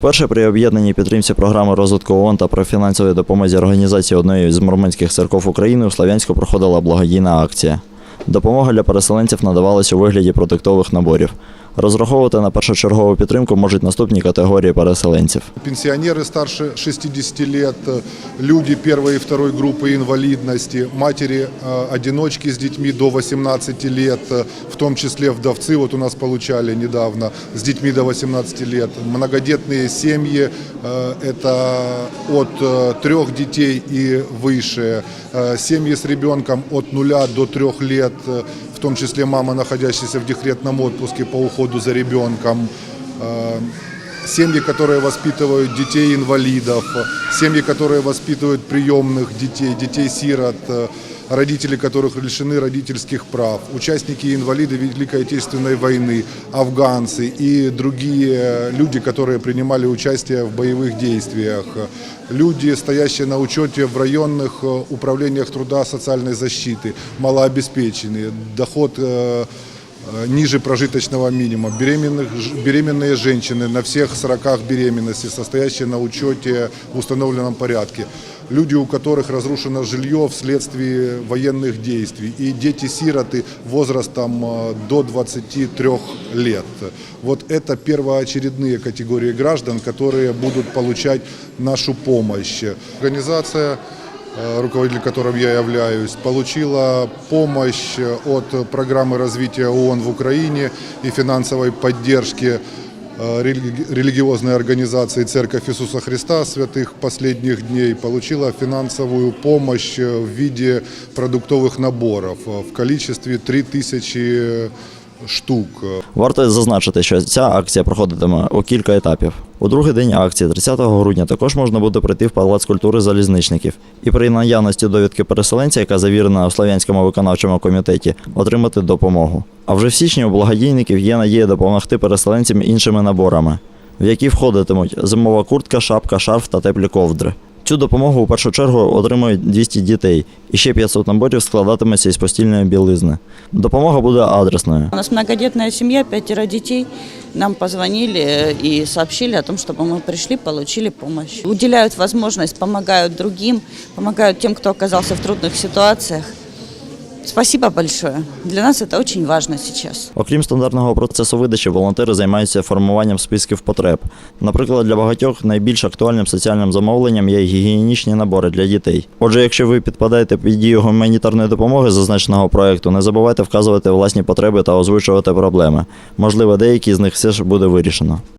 Перше при об'єднаній підтримці програми розвитку ООН та при фінансовій допомозі організації одної з мурманських церков України у Слов'янську проходила благодійна акція. Допомога для переселенців надавалась у вигляді продуктових наборів. Розраховувати на першочергову підтримку можуть наступні категорії переселенців. Пенсионеры старше 60 лет, э, люди первой и второй группы инвалидности, матери-одиночки с детьми до 18 лет, э, в том числе вдовцы, вот у нас получали недавно, с детьми до 18 лет, многодетные семьи, э, это от э, трех детей и выше, э, семьи с ребенком от 0 до 3 лет, э, в том числе мама, находящаяся в декретном отпуске по уходу за ребенком, э, семьи, которые воспитывают детей-инвалидов, семьи, которые воспитывают приемных детей, детей-сирот, э, родители которых лишены родительских прав, участники и инвалиды Великой Отечественной войны, афганцы и другие люди, которые принимали участие в боевых действиях, люди, стоящие на учете в районных э, управлениях труда социальной защиты, малообеспеченные, доход э, э, ниже прожиточного минимума, беременных, беременные женщины на всех сроках беременности, состоящие на учете в установленном порядке, люди, у которых разрушено жилье вследствие военных действий, и дети-сироты возрастом э, до 23 лет. Вот это первоочередные категории граждан, которые будут получать нашу помощь. Организация э, руководитель которым я являюсь, получила помощь от программы развития ООН в Украине и финансовой поддержки э, религи- религиозной организации Церковь Иисуса Христа святых последних дней, получила финансовую помощь э, в виде продуктовых наборов э, в количестве 3000 штук. Варто зазначити, що ця акція проходитиме у кілька етапів. У другий день акції, 30 грудня, також можна буде прийти в Палац культури залізничників і при наявності довідки переселенця, яка завірена у Слов'янському виконавчому комітеті, отримати допомогу. А вже в січні у благодійників є надія допомогти переселенцям іншими наборами, в які входитимуть зимова куртка, шапка, шарф та теплі ковдри. Цю допомогу у першу чергу отримують 200 дітей, і ще 500 наборів складатиметься із постільної білизни. Допомога буде адресною. У нас многодетная семья, пятеро детей. Нам позвонили э, и сообщили о том, чтобы мы пришли, получили помощь. Уделяют возможность, помогают другим, помогают тем, кто оказался в трудных ситуациях. Спасибо большое. Для нас это очень важно сейчас. Окрім стандартного процесу видачі, волонтери займаються формуванням списків потреб. Наприклад, для багатьох найбільш актуальним соціальним замовленням є гігієнічні набори для дітей. Отже, якщо ви підпадаєте під дію гуманітарної допомоги зазначеного проекту, не забувайте вказувати власні потреби та озвучувати проблеми. Можливо, деякі з них все ж буде вирішено.